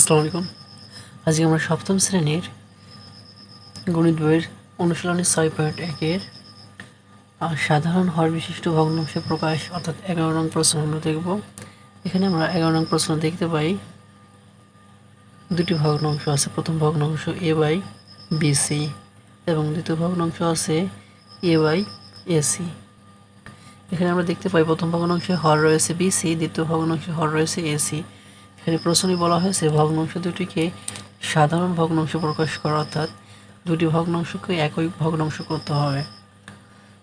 আসসালামু আলাইকুম। আজকে আমরা সপ্তম শ্রেণির গণিত বইয়ের অনুশীলনী ছয় পয়েন্ট একের সাধারণ হর বিশিষ্ট ভগ্নাংশ প্রকাশ, অর্থাৎ এগারো নং প্রশ্ন আমরা দেখব। এখানে আমরা এগারো নং প্রশ্ন দেখতে পাই। দুটি ভগ্নাংশ আছে, প্রথম ভগ্নাংশ এ বাই বিসি এবং দ্বিতীয় ভগ্নাংশ আছে এ বাই এসি এখানে আমরা দেখতে পাই প্রথম ভগ্নাংশে হর রয়েছে বিসি দ্বিতীয় ভগ্নাংশে হর রয়েছে এসি এখানে প্রশ্নই বলা হয়েছে, ভগ্নাংশ দুটিকে সাধারণ ভগ্নাংশ প্রকাশ করা, অর্থাৎ দুটি ভগ্নাংশকে একই ভগ্নাংশ করতে হবে।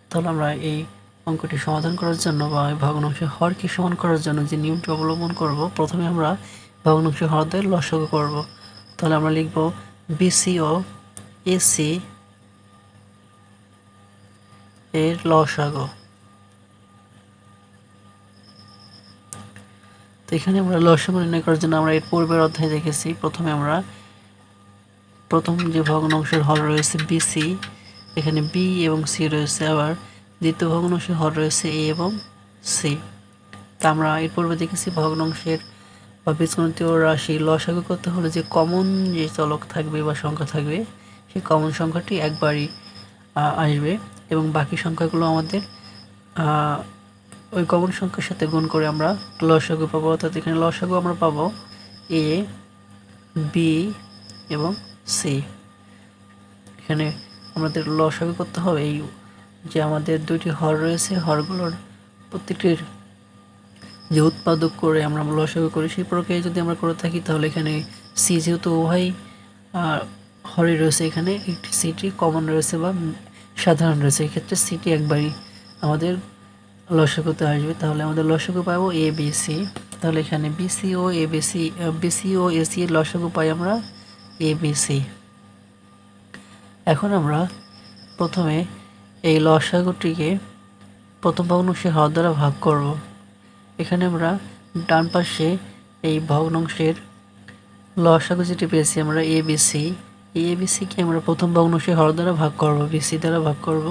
তাহলে আমরা এই অঙ্কটি সমাধান করার জন্য বা এই ভগ্নাংশের হরকে সমান করার জন্য যে নিয়মটি অবলম্বন করব, প্রথমে আমরা ভগ্নাংশের হরদের লসক করব। তাহলে আমরা লিখব বিসি ও এসি এর লসাগু। তো এখানে আমরা লসাগু নির্ণয় করার জন্য আমরা এর পূর্বের অধ্যায় দেখেছি। প্রথমে আমরা প্রথম যে ভগ্নাংশের হল রয়েছে বিসি এখানে বি এবং সি রয়েছে, আবার দ্বিতীয় ভগ্নাংশের হল রয়েছে এ এবং সি তা আমরা এর পূর্বে দেখেছি ভগ্নাংশের বা বীজগণিতীয় রাশি লসাগু করতে হলে যে কমন যে চলক থাকবে বা সংখ্যা থাকবে, সেই কমন সংখ্যাটি একবারই আসবে এবং বাকি সংখ্যাগুলো আমাদের ওই কমন সংখ্যার সাথে গুণ করে আমরা লসাগু পাবো, অর্থাৎ এখানে লসাগু আমরা পাবো এ বি এবং সি এখানে আমাদের লসাগু করতে হবে এই যে আমাদের দুইটি হর রয়েছে, হরগুলোর প্রত্যেকটির যে উৎপাদক করে আমরা লসাগু করি, সেই প্রক্রিয়া যদি আমরা করে থাকি, তাহলে এখানে সি যেহেতু উভয় হরে রয়েছে এখানে, একটি সিটি কমন রয়েছে বা সাধারণ রয়েছে। এক্ষেত্রে সিটি একবারই আমাদের লসাগুতে আসবে, তাহলে আমাদের লসাগু পাবো এ বি সি তাহলে এখানে বিসি ও এ বিসি বিসি ও এসি এর লসাগু পাই আমরা এ বি সি এখন আমরা প্রথমে এই লসাগুটিকে প্রথম ভগ্নাংশের হর দ্বারা ভাগ করব। এখানে আমরা ডান পাশে এই ভগ্নাংশের লসাগু যেটি পেয়েছি আমরা এ বি সি এই এ বি সিকে আমরা প্রথম ভগ্নাংশের হর দ্বারা ভাগ করব বিসি দ্বারা ভাগ করব।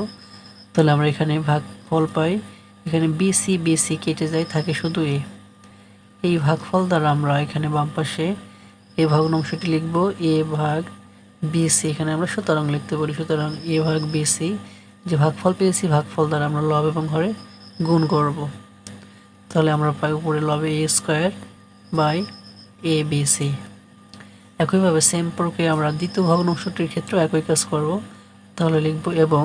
তাহলে আমরা এখানে ভাগ ফল পাই এখানে বিসি বিসি কেটে যায়, থাকে শুধু এ এই ভাগফল দ্বারা আমরা এখানে বাম পাশে এ ভগ্নাংশটি লিখব। এ ভাগ বিসি এখানে আমরা সুতরাং লিখতে পারি। সুতরাং এ ভাগ বিসি যে ভাগফল পেয়েছি, ভাগফল দ্বারা আমরা লব এবং হরে গুণ করব। তাহলে আমরা পাই উপরে লবে A square by A BC একইভাবে সেম প্রক্রিয়া আমরা দ্বিতীয় ভগ্নাংশটির ক্ষেত্রেও একই কাজ করব। তাহলে লিখব এবং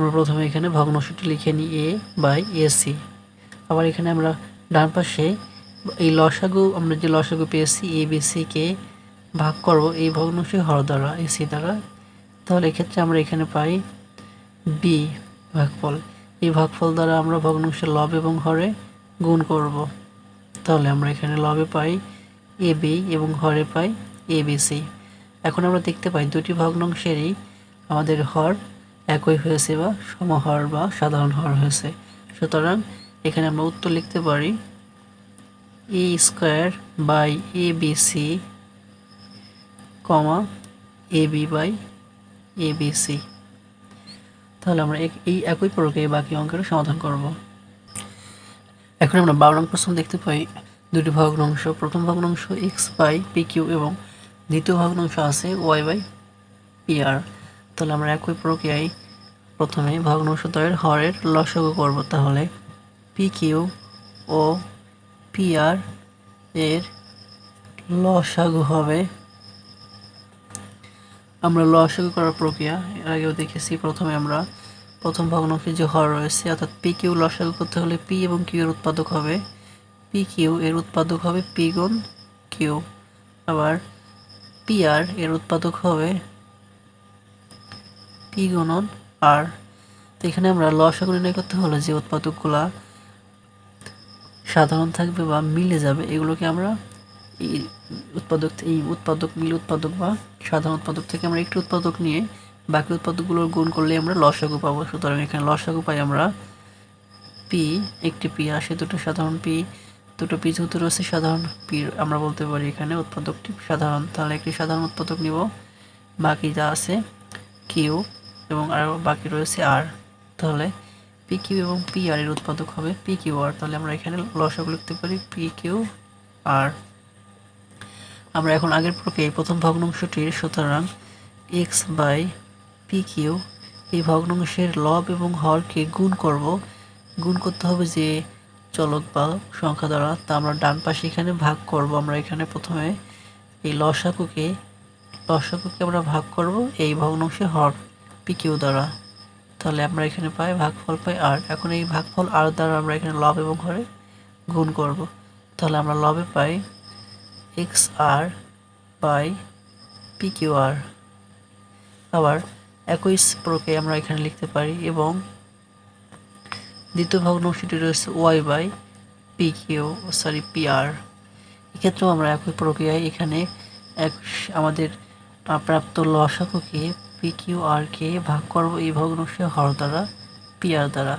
আমরা প্রথমে এখানে ভগ্নাংশটি লিখে নিই এ বাই এসি আবার এখানে আমরা ডান পাশে এই লসাগু, আমরা যে লসাগু পেয়েছি এ বি কে ভাগ করব এই ভগ্নাংশের হর দ্বারা এসি দ্বারা। তাহলে এক্ষেত্রে আমরা এখানে পাই বি ভাগফল। এই ভাগফল দ্বারা আমরা ভগ্নাংশের লব এবং হরে গুণ করব। তাহলে আমরা এখানে লবে পাই এ বি এবং হরে পাই এ বি সি এখন আমরা দেখতে পাই দুটি ভগ্নাংশেরই আমাদের হর একই হয়েছে বা সমহর বা সাধারণ হর হয়েছে। সুতরাং এখানে আমরা উত্তর লিখতে পারি A square by A B C comma A B by A B C তাহলে আমরা এই একই প্রক্রিয়ায় বাকি অঙ্কের সমাধান করব। এখন আমরা বারো নং প্রশ্ন দেখতে পাই। দুটি ভগ্নাংশ, প্রথম ভগ্নাংশ এক্স বাই পি কিউ এবং দ্বিতীয় ভগ্নাংশ আছে ওয়াই বাই পি আর তাহলে আমরা একই প্রক্রিয়ায় প্রথমে ভগ্নাংশদ্বয়ের হরের লসাগু করব তাহলে পি কিউ ও পি আর এর লসাগু হবে। আমরা লসাগু করার প্রক্রিয়া, এর আগেও দেখেছি প্রথমে আমরা প্রথম ভগ্নাংশে যে হর রয়েছে, অর্থাৎ পি কিউ লসাগু করতে হলে পি এবং কিউ এর উৎপাদক হবে। পি কিউ এর উৎপাদক হবে পি গুণ কিউ আবার পি আর এর উৎপাদক হবে পি গুণন, আর তো এখানে আমরা লসাগু নির্ণয় করতে হলে যে উৎপাদকগুলা সাধারণ থাকবে বা মিলে যাবে, এগুলোকে আমরা এই উৎপাদক এই উৎপাদক, মিল উৎপাদক বা সাধারণ উৎপাদক থেকে আমরা একটি উৎপাদক নিয়ে বাকি উৎপাদকগুলোর গুণ করলে আমরা লসাগু পাবো। সুতরাং এখানে লসাগু পাই আমরা পি, একটি পি আসে, দুটো সাধারণ পি, দুটো পি যেহেতু রয়েছে সাধারণ পি, আমরা বলতে পারি এখানে উৎপাদকটি সাধারণ, তাহলে একটি সাধারণ উৎপাদক নিব, বাকি যা আছে কিউ এবং আর বাকি রয়েছে আর, তাহলে পি কিউ এবং পি আর এর উৎপাদক হবে পি কিউ আর তাহলে আমরা এখানে লসাগু লিখতে পারি পি কিউ আর আমরা এখন আগের প্রক্রিয়ায় প্রথম ভগ্নাংশটির সুতরাং এক্স বাই পি কিউ এই ভগ্নাংশের লব এবং হরকে গুণ করব। গুণ করতে হবে যে চলক বা সংখ্যা দ্বারা, তা আমরা ডান পাশে এখানে ভাগ করব। আমরা এখানে প্রথমে এই লসাকুকে লসাকুকে আমরা ভাগ করব এই ভগ্নাংশে হর। পি কিউ দ্বারা। তাহলে আমরা এখানে পাই, ভাগফল পাই আর এখন এই ভাগফল আর দ্বারা আমরা এখানে লব এবং হরে গুণ করব। তাহলে আমরা লবে পাই X R by P Q R আবার একই প্রকে আমরা এখানে লিখতে পারি এবং দ্বিতীয় ভগ্নাংশটি রয়েছে Y by P Q sorry P R এক্ষেত্রেও আমরা একই প্রক্রিয়ায় এখানে এক আমাদের প্রাপ্ত লসাকুকে পি কিউ আর কে ভাগ করব এই ভগ্নাংশে হর দ্বারা পি আর দ্বারা।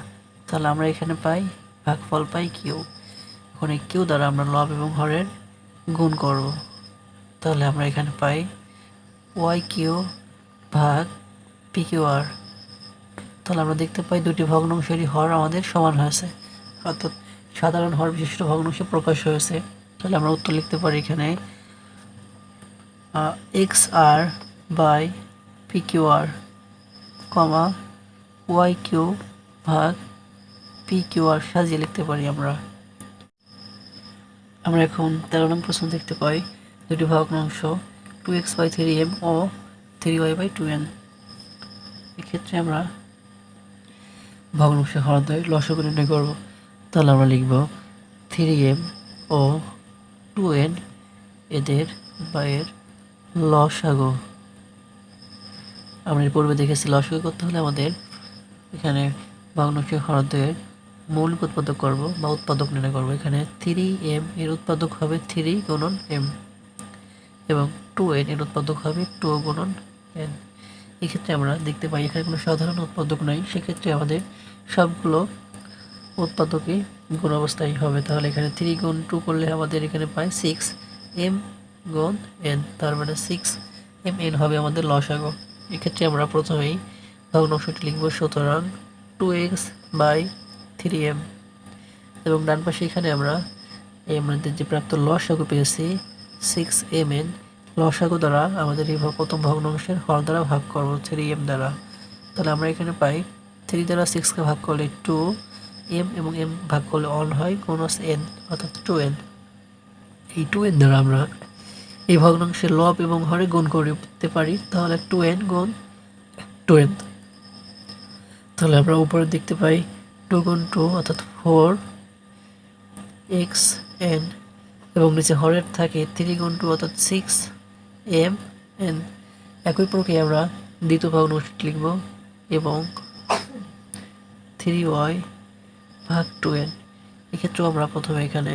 তাহলে আমরা এখানে পাই, ভাগফল পাই কিউ এখন এই কিউ দ্বারা আমরা লব এবং হরের গুণ করব। তাহলে আমরা এখানে পাই ওয়াই কিউ ভাগ পি কিউ আর তাহলে আমরা দেখতে পাই দুটি ভগ্নাংশেরই হর আমাদের সমান হয়েছে। অর্থাৎ সাধারণ হর বিশিষ্ট ভগ্নাংশে প্রকাশ হয়েছে। তাহলে আমরা উত্তর লিখতে পারি এখানে X R by R comma Y Q ভাগ পি কিউ আর সাজিয়ে লিখতে পারি আমরা। আমরা এখন তেরো নং প্রশ্ন দেখতে পাই। দুটি ভগ্নাংশ two X by three M O three Y by two N এক্ষেত্রে আমরা ভগ্নাংশে হরদয় লসক নির্ণয় করব। তাহলে আমরা লিখব থ্রি এম ও টু এন এদের বা এর লসাগু। আমরা পূর্বে দেখেছি লসাগু করতে হলে আমাদের এখানে ভগ্নাংশে হরদয়ের মৌলিক উৎপাদক করব বা উৎপাদক নির্ণয় করব। এখানে থ্রি এম এর উৎপাদক হবে থ্রি গুণন এম এবং টু এন এর উৎপাদক হবে টু গুণন এন এক্ষেত্রে আমরা দেখতে পাই এখানে কোনো সাধারণ উৎপাদক নাই। সেক্ষেত্রে আমাদের সবগুলো উৎপাদকই গুণ অবস্থায় হবে। তাহলে এখানে থ্রি গুণ টু করলে আমাদের এখানে পাই সিক্স এম গুণ এন তার মানে সিক্স এম এন হবে আমাদের লসাগু এক্ষেত্রে আমরা প্রথমেই ভগ্নাংশটি লিখব সুতরাং two X by three M এবং ডান পাশে এখানে আমরা এই আমাদের যে প্রাপ্ত লসাগু পেয়েছি সিক্স এম এন লসাগু দ্বারা আমাদের এই প্রথম ভগ্নাংশের হর দ্বারা ভাগ করব থ্রি এম দ্বারা। তাহলে আমরা এখানে পাই থ্রি দ্বারা সিক্সকে ভাগ করলে টু এম এবং এম ভাগ করলে অন হয় কোনস এন অর্থাৎ টু এন এই টু এন দ্বারা আমরা এই ভগ্নাংশের লব এবং হরে গুণ করতে পারি, তাহলে টু এন গুণ টু এন তাহলে আমরা উপরে দেখতে পাই টু গুণ টু অর্থাৎ ফোর এক্স এন এবং নিচে হরের থাকে থ্রি গুণ টু অর্থাৎ সিক্স এম এন একই প্রক্রিয়া আমরা দ্বিতীয় ভগ্নাংশটি লিখব এবং থ্রি ওয়াই ভাগ টু এন এক্ষেত্রেও আমরা প্রথমে এখানে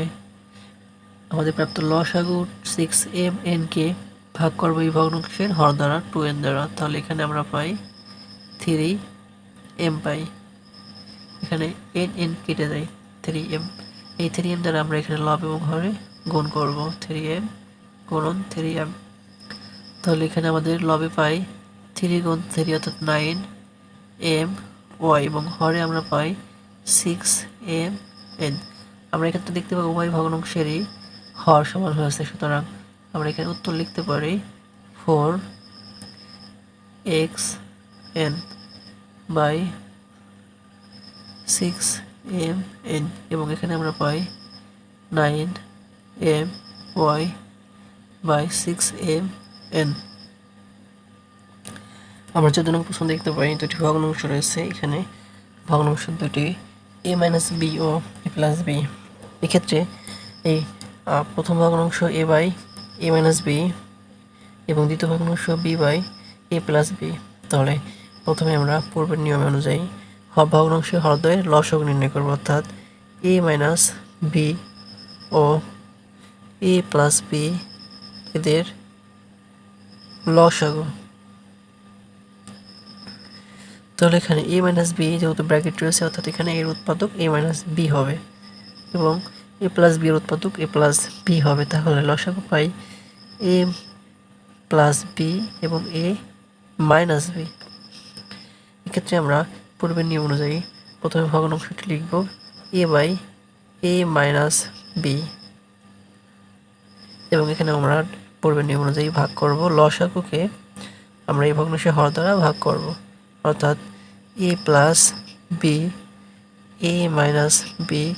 আমাদের প্রাপ্ত লসাগু সিক্স এম এনকে ভাগ করব এই ভগ্নাংশের হর দ্বারা টু এন দ্বারা। তাহলে এখানে আমরা পাই থ্রি এম পাই। এখানে এন এন কেটে দেয় থ্রি এম এই থ্রি এম দ্বারা আমরা এখানে লব এবং হরে গুণ করব। থ্রি এম গুণন থ্রি এম তাহলে এখানে আমাদের লবে পাই থ্রি গুণ থ্রি অর্থাৎ নাইন এম ওয়াই এবং হরে আমরা পাই সিক্স এম এন আমরা এক্ষেত্রে দেখতে পাই উভয় ভগ্নাংশেরই হর সমান হয়েছে, সুতরাং আমরা এখানে উত্তর লিখতে পারি four X N by six M N এবং এখানে আমরা পাই nine M Y by six M N আমরা চোদ্দ নং প্রশ্ন দেখতে পাই, দুটি ভগ্নাংশ রয়েছে, এখানে ভগ্নাংশ দুটি এ মাইনাস বি ও এ প্লাস বি এক্ষেত্রে এই প্রথম ভগ্নাংশ A by, A minus B, এবং দ্বিতীয় ভগ্নাংশ B by, A plus B. তাহলে প্রথমে আমরা পূর্বের নিয়ম অনুযায়ী ভগ্নাংশের হরদয়ের লসক নির্ণয় করব, অর্থাৎ এ মাইনাস বি ও এ প্লাস বি এদের লসাগু তাহলে এখানে এ মাইনাস বি যেহেতু ব্র্যাকেট রয়েছে, অর্থাৎ এখানে এর উৎপাদক এ মাইনাস বি হবে, এবং এ প্লাস বি এর উৎপাদক, এ প্লাস বি হবে। তাহলে লসাগু পাই এ প্লাস বি এবং এ মাইনাস বি। এক্ষেত্রে আমরা পূর্বের নিয়ম অনুযায়ী প্রথমে ভগ্নাংশটি লিখব A by A minus B. এবং এখানে আমরা পূর্বের নিয়ম অনুযায়ী ভাগ করব। লসাগুকে আমরা এই ভগ্নাংশের হর দ্বারা ভাগ করব। অর্থাৎ A plus B, A minus B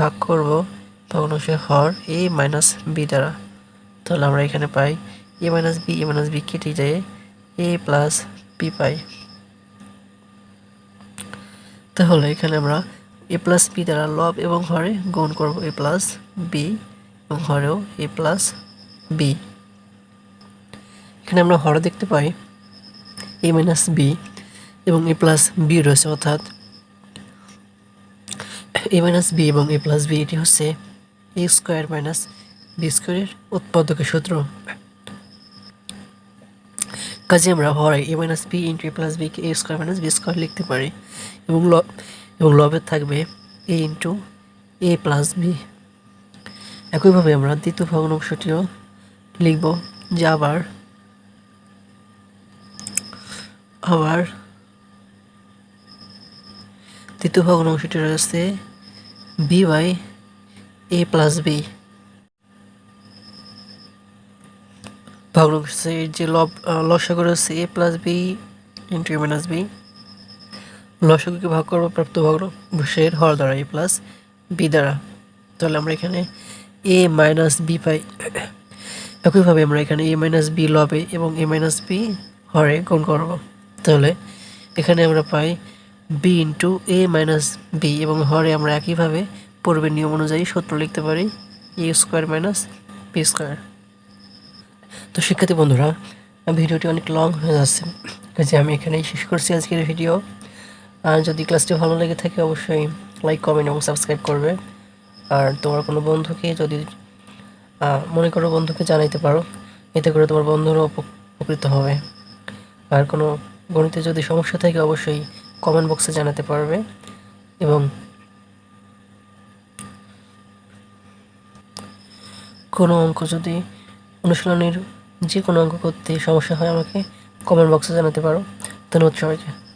ভাগ করব ভগ্নাংশের হর এ মাইনাস বি দ্বারা। তাহলে আমরা এখানে পাই A minus B A minus B কেটে যায় এ প্লাস বি পাই। তাহলে এখানে আমরা এ প্লাস বি দ্বারা লব এবং হরে গুণ করব এ প্লাস বি এবং হরেও এ প্লাস বি এখানে আমরা হরে দেখতে পাই এ মাইনাস বি এবং এ প্লাস বি রয়েছে, অর্থাৎ এ মাইনাস বি এবং এ প্লাস বি এটি হচ্ছে এ স্কোয়ার মাইনাস বি স্কোয়ারের উৎপাদকের সূত্র। কাজে আমরা হরে A minus B into A plus bike A square minus B square লিখতে পারি এবং ল এবং লবের থাকবে A into A plus B একইভাবে আমরা দ্বিতীয় ভগ্নাংশটিও লিখব যে আবার আবার দ্বিতীয় ভগ্নাংশটি রয়েছে B by A plus B ভগ্নাংশের যে লব লসাগু রয়েছে A plus B into A minus B লসাগুকে ভাগ করব প্রাপ্ত ভগ্নাংশের হর দ্বারা এ প্লাস বি দ্বারা। তাহলে আমরা এখানে এ মাইনাস বি পাই। একইভাবে আমরা এখানে এ মাইনাস বি লবে এবং এ মাইনাস বি হরে গুণ করব। তাহলে এখানে আমরা পাই B into A minus B এবং হরে আমরা একইভাবে পূর্বের নিয়ম অনুযায়ী সূত্র লিখতে পারি A square minus B square তো শিক্ষার্থী বন্ধুরা, ভিডিওটি অনেক লং হয়ে যাচ্ছে। কাজে আমি এখানেই শেষ করছি আজকের ভিডিও। আর যদি ক্লাসটি ভালো লেগে থাকে, অবশ্যই লাইক কমেন্ট এবং সাবস্ক্রাইব করবে। আর তোমার কোনো বন্ধুকে যদি মনে করো বন্ধুকে জানাইতে পারো, এতে করে তোমার বন্ধুরও উপ- উপকৃত হবে। আর কোনো গণিতে যদি সমস্যা থাকে, অবশ্যই কমেন্ট বক্সে জানাতে পারবে এবং কোনো অঙ্ক যদি অনুশীলনের যে কোনো অঙ্ক করতে সমস্যা হয়, আমাকে কমেন্ট বক্সে জানাতে পারো। ধন্যবাদ সবাইকে।